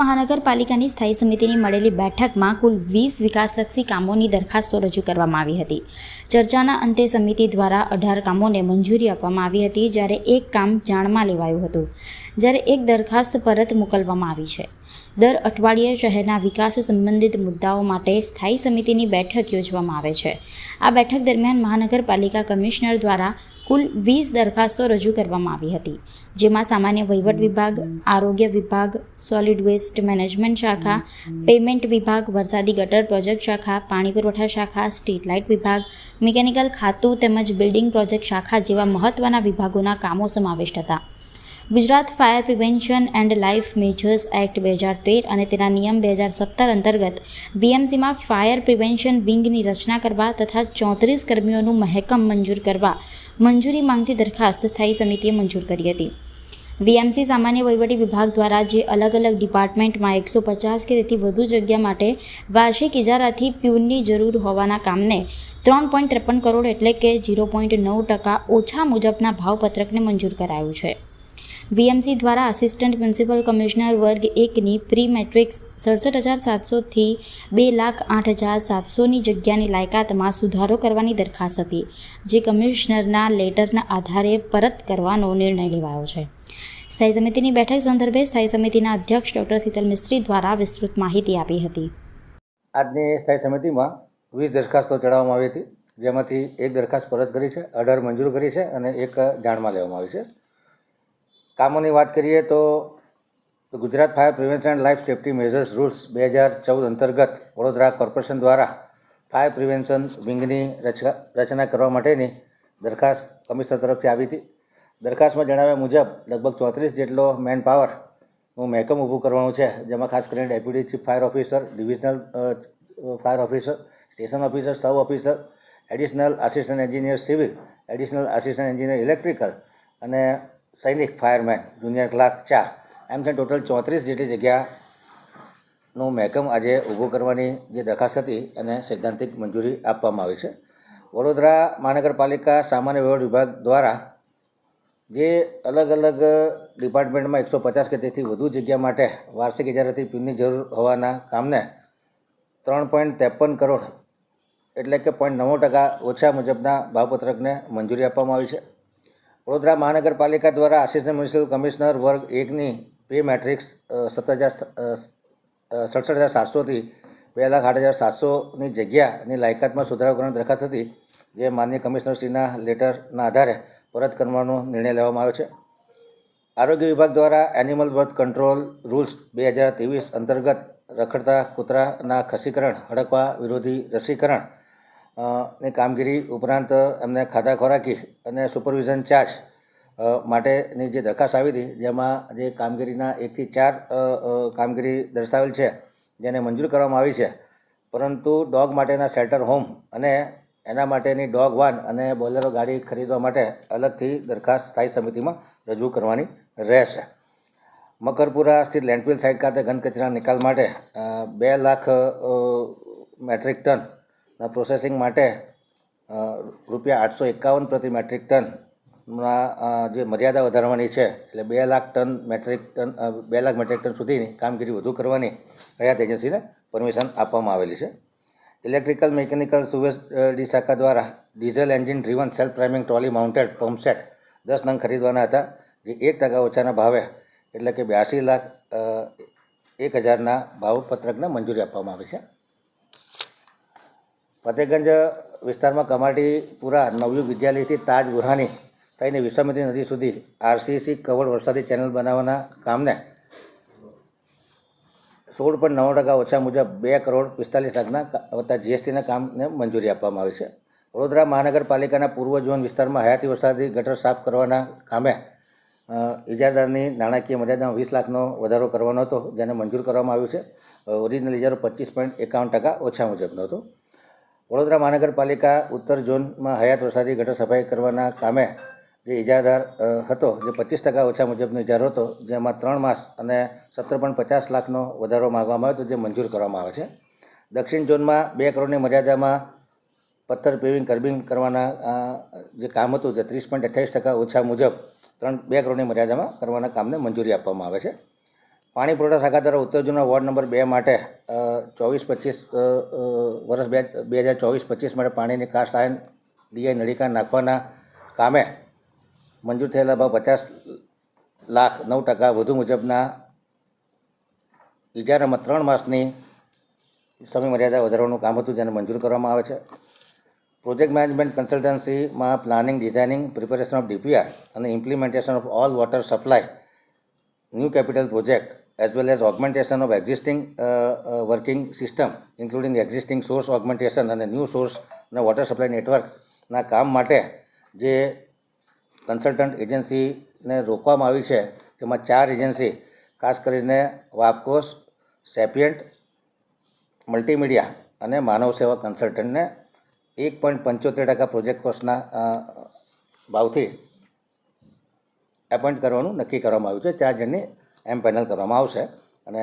મહાનગરપાલિકાની સ્થાયી સમિતિની મળેલી બેઠકમાં કુલ વીસ વિકાસલક્ષી કામોની દરખાસ્તો રજૂ કરવામાં આવી હતી. ચર્ચાના અંતે સમિતિ દ્વારા અઢાર કામોને મંજૂરી આપવામાં આવી હતી જ્યારે એક કામ જાણમાં લેવાયું હતું, જ્યારે એક દરખાસ્ત પરત મોકલવામાં આવી છે. દર અઠવાડિયે શહેરના વિકાસ સંબંધિત મુદ્દાઓ માટે સ્થાયી સમિતિની બેઠક યોજવામાં આવે છે. આ બેઠક દરમિયાન મહાનગરપાલિકા કમિશનર દ્વારા કુલ વીસ દરખાસ્તો રજૂ કરવામાં આવી હતી, જેમાં સામાન્ય વહીવટ વિભાગ, આરોગ્ય વિભાગ સોલિડ વેસ્ટ મેનેજમેન્ટ શાખા પેમેન્ટ વિભાગ, વરસાદી ગટર પ્રોજેક્ટ શાખા, પાણી પુરવઠા શાખા સ્ટ્રીટ લાઇટ વિભાગ મિકેનિકલ ખાતું તેમજ બિલ્ડિંગ પ્રોજેક્ટ શાખા જેવા મહત્ત્વના વિભાગોના કામો સમાવિષ્ટ હતા. Gujarat fire prevention and life measures act બે હજાર તેર અને તેના નિયમ બે હજાર સત્તર અંતર્ગત બીએમસીમાં ફાયર પ્રિવેન્શન વિંગની રચના કરવા તથા ચોત્રીસ કર્મીઓનું મહેકમ મંજૂર કરવા મંજૂરી માંગતી દરખાસ્ત સ્થાયી સમિતિએ મંજૂર કરી હતી. વીએમસી સામાન્ય વહીવટી વિભાગ દ્વારા જે અલગ અલગ ડિપાર્ટમેન્ટમાં એકસો પચાસ કે તેથી વધુ જગ્યા માટે વાર્ષિક ઇજારાથી પ્યુનની જરૂર હોવાના કામને ત્રણ પોઈન્ટ ત્રેપન કરોડ એટલે કે ઝીરો પોઈન્ટ નવ ટકા ઓછા મુજબના ભાવપત્રકને મંજૂર કરાયું છે. વીએમસી દ્વારા આસિસ્ટન્ટ મ્યુનિસિપલ કમિશનર વર્ગ એકની પ્રી મેટ્રિક્સ સડસઠ હજાર સાતસોથી બે લાખ આઠ હજાર સાતસોની જગ્યાની લાયકાતમાં સુધારો કરવાની દરખાસ્ત હતી, જે કમિશનરના લેટરના આધારે પરત કરવાનો નિર્ણય લેવાયો છે. સ્થાયી સમિતિની બેઠક સંદર્ભે સ્થાયી સમિતિના અધ્યક્ષ ડૉક્ટર શીતલ મિસ્ત્રી દ્વારા વિસ્તૃત માહિતી આપી હતી. આજની સ્થાયી સમિતિમાં વીસ દરખાસ્તો ચડાવવામાં આવી હતી, જેમાંથી એક દરખાસ્ત પરત કરી છે, અઢાર મંજૂર કરી છે અને એક જાણમાં લેવામાં આવી છે. કામોની વાત કરીએ તો Gujarat fire prevention and life safety measures rules બે હજાર ચૌદ અંતર્ગત વડોદરા કોર્પોરેશન દ્વારા ફાયર પ્રિવેન્શન વિંગની રચના કરવા માટેની દરખાસ્ત કમિશનર તરફથી આવી હતી. દરખાસ્તમાં જણાવ્યા મુજબ લગભગ ચોત્રીસ જેટલો મેન પાવર હું મહેકમ ઊભું કરવાનું છે, જેમાં ખાસ કરીને deputy chief fire officer, divisional fire officer, station officer, sub officer, additional assistant engineer civil additional assistant engineer electrical અને સૈનિક, ફાયરમેન, જુનિયર ક્લાર્ક ચાર. એમ છે ટોટલ ચોત્રીસ જેટલી જગ્યાનું મહેકમ આજે ઊભું કરવાની જે દરખાસ્ત હતી એને સૈદ્ધાંતિક મંજૂરી આપવામાં આવી છે. વડોદરા મહાનગરપાલિકા સામાન્ય વ્યવહાર વિભાગ દ્વારા જે અલગ અલગ ડિપાર્ટમેન્ટમાં એકસો પચાસ કે તેથી વધુ જગ્યા માટે વાર્ષિક ઇજારાથી પીનની જરૂર હોવાના કામને ત્રણ પોઈન્ટ ત્રેપન કરોડ એટલે કે પોઈન્ટ નવ્વાણું ટકા ઓછા મુજબના ભાવપત્રકને મંજૂરી આપવામાં આવી છે. વડોદરા મહાનગરપાલિકા દ્વારા આસિસ્ટન્ટ મ્યુનિસિપલ કમિશનર વર્ગ એકની પે મેટ્રિક્સ સત્તર હજાર સડસઠ હજાર સાતસોથી બે લાખ આઠ હજાર સાતસોની જગ્યાની લાયકાતમાં સુધારો કરવાની દરખાસ્ત હતી, જે માન્ય કમિશનરશ્રીના લેટરના આધારે પરત કરવાનો નિર્ણય લેવામાં આવ્યો છે. આરોગ્ય વિભાગ દ્વારા એનિમલ બર્થ કંટ્રોલ રૂલ્સ બે હજાર ત્રેવીસ અંતર્ગત રખડતા કૂતરાના ખસીકરણ, હડકવા વિરોધી રસીકરણ ની કામગીરી ઉપરાંત એમને ખાધા ખોરાકી અને સુપરવિઝન ચાર્જ માટેની જે દરખાસ્ત આવી હતી, જેમાં જે કામગીરીના એકથી ચાર કામગીરી દર્શાવેલ છે, જેને મંજૂર કરવામાં આવી છે. પરંતુ ડોગ માટેના શેલ્ટર હોમ અને એના માટેની ડોગ વાન અને બોલેરો ગાડી ખરીદવા માટે અલગથી દરખાસ્ત સ્થાયી સમિતિમાં રજૂ કરવાની રહેશે. મકરપુરા સ્થિત લેન્ડફિલ સાઇટ ખાતે ઘન કચરા નિકાલ માટે બે લાખ મેટ્રિક મેટ્રિક ટનના પ્રોસેસિંગ માટે રૂપિયા આઠસો એકાવન પ્રતિ મેટ્રિક ટનના જે મર્યાદા વધારવાની છે, એટલે બે લાખ ટન મેટ્રિક ટન બે લાખ મેટ્રિક ટન સુધીની કામગીરી વધુ કરવાની હયાત એજન્સીને પરમિશન આપવામાં આવેલી છે. ઇલેક્ટ્રિકલ મિકેનિકલ સુવેજ ડી શાખા દ્વારા diesel engine driven self priming trolley mounted pump set દસ નંગ ખરીદવાના હતા, જે એક ટકા ઓછાના ભાવે, એટલે કે બ્યાસી લાખ એક હજારના ભાવપત્રકને મંજૂરી આપવામાં આવી છે. ફતેગંજ વિસ્તારમાં કમાટીપુરા નવયુગ વિદ્યાલયથી તાજ બુરહાની થઈને વિશ્વામિત્રી નદી સુધી આરસીસી કવર વરસાદી ચેનલ બનાવવાના કામને સોળ પોઈન્ટ નવ ટકા ઓછા મુજબ બે કરોડ પિસ્તાલીસ લાખના વત્તા જીએસટીના કામને મંજૂરી આપવામાં આવી છે. વડોદરા મહાનગરપાલિકાના પૂર્વ ઝોન વિસ્તારમાં હયાતી વરસાદી ગટર સાફ કરવાના કામે ઇજારદારની નાણાકીય મર્યાદામાં વીસ લાખનો વધારો કરવાનો હતો, જેને મંજૂર કરવામાં આવ્યું છે. ઓરિજિનલ ઇજારો પચીસ પોઈન્ટ એકાવન ટકા ઓછા મુજબનો હતો. વડોદરા મહાનગરપાલિકા ઉત્તર ઝોનમાં હયાત વરસાદી ગટર સફાઈ કરવાના કામે જે ઇજારદાર હતો, જે પચીસ ટકા ઓછા મુજબનો ઇજારો હતો, જેમાં ત્રણ માસ અને સત્તર પોઈન્ટ પચાસ લાખનો વધારો માગવામાં આવ્યો હતો, જે મંજૂર કરવામાં આવે છે. દક્ષિણ ઝોનમાં બે કરોડની મર્યાદામાં પથ્થર પેવિંગ, કર્બિંગ કરવાના જે કામ હતું, જે ત્રીસ પોઈન્ટ અઠ્યાવીસ ટકા ઓછા મુજબ ત્રણ, બે કરોડની મર્યાદામાં કરવાના કામને મંજૂરી આપવામાં આવે છે. પાણી પુરવઠા શાખા દ્વારા ઉત્તર ઝોનના વોર્ડ નંબર બે માટે ચોવીસ પચીસ વર્ષ બે બે હજાર ચોવીસ પચીસ માટે પાણીની કાસ્ટ આયન ડીઆઈ નળીકા નાખવાના કામે મંજૂર થયેલા ભાવ પચાસ લાખ નવ ટકા વધુ મુજબના ઇજારામાં ત્રણ માસની સમય મર્યાદા વધારવાનું કામ હતું, જેને મંજૂર કરવામાં આવે છે. Project management કન્સલ્ટન્સીમાં planning, designing, preparation of DPR અને implementation of all water supply new capital project as well as augmentation of existing uh, uh, working system including existing source augmentation અને ન્યૂ સોર્સ અને water supply નેટવર્કના કામ માટે જે consultant એજન્સીને રોકવામાં આવી છે તેમાં ચાર એજન્સી ખાસ કરીને વાપકોસ સેપિયન્ટ મલ્ટીમીડિયા અને માનવ સેવા કન્સલ્ટન્ટને એક પોઈન્ટ પંચોતેર ટકા પ્રોજેક્ટ કોસ્ટના ભાવથી એપોઇન્ટ કરવાનું નક્કી કરવામાં આવ્યું છે. ચાર જણની એમ પેનલ કરવામાં આવશે અને